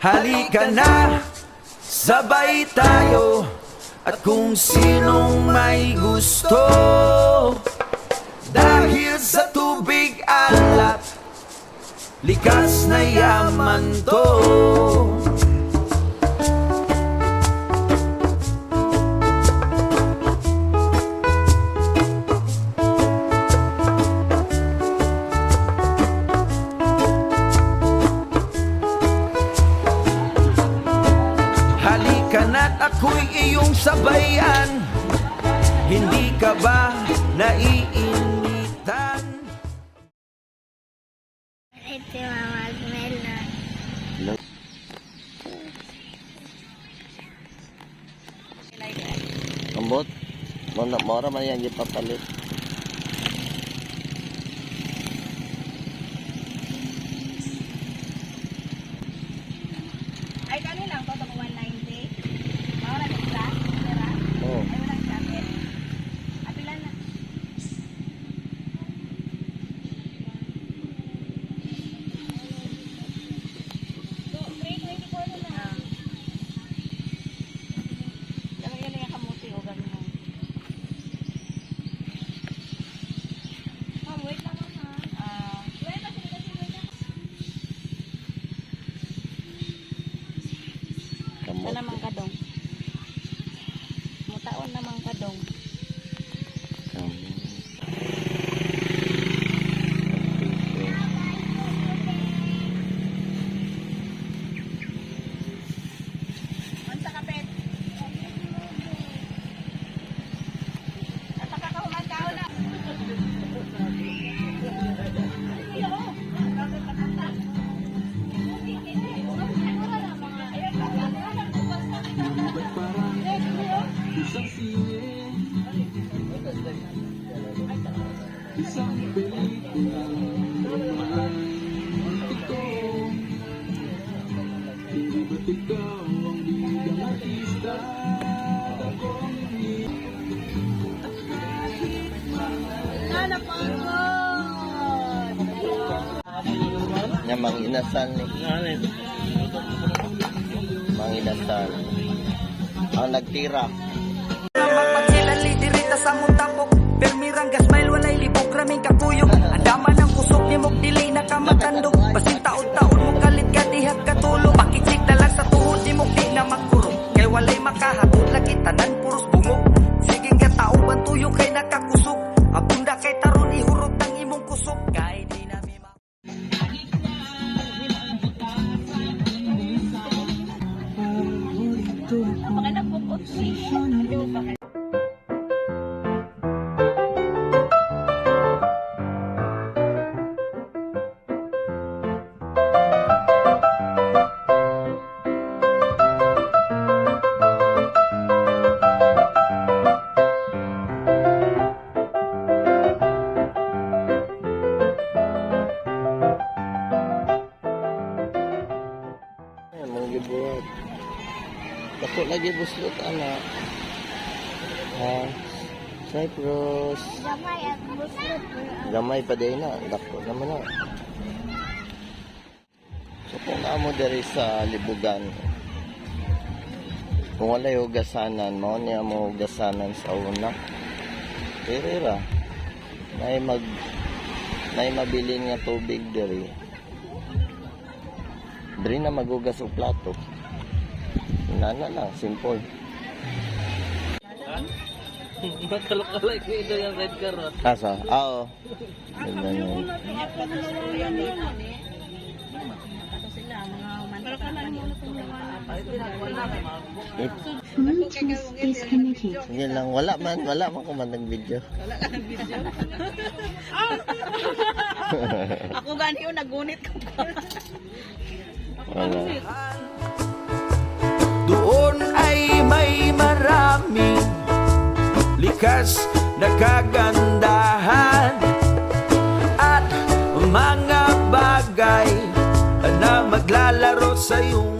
Halika na, sabay tayo. At kung sinong may gusto Dahil sa tubig alat Likas na yaman to ako'y iyong sabayan Hindi ka ba naiinitan? Ito yung magmelon. Ambot. Mo na mo ra man yan gipapalit. Ay, kani Nya manginasan ni. Manginasan. Ang nagtira. Magpagsilali dirita sa mutapok Permirang gasmail walay libog raming kakuyog ang Dako lagi buslot ana. Ha. Cyprus. Gamay at buslot. Gamay pa din na. Dako naman na. So kung amo diri sa libugan. Kung wala hugasanan, mao niya mo hugasanan sa una. Diri ra. Nay mag nay mabilin nga tubig diri. Diri na magugas og plato. Nana lang, simple. Magkalok-kalok ko ito yung red carrot. Asa? Ah, Oo. Ganyan yun. Sige lang, wala man, wala man ko man video. Ako gani yung nagunit ko pa. Wala. Doon likas na kagandahan At mga bagay na maglalaro sa iyong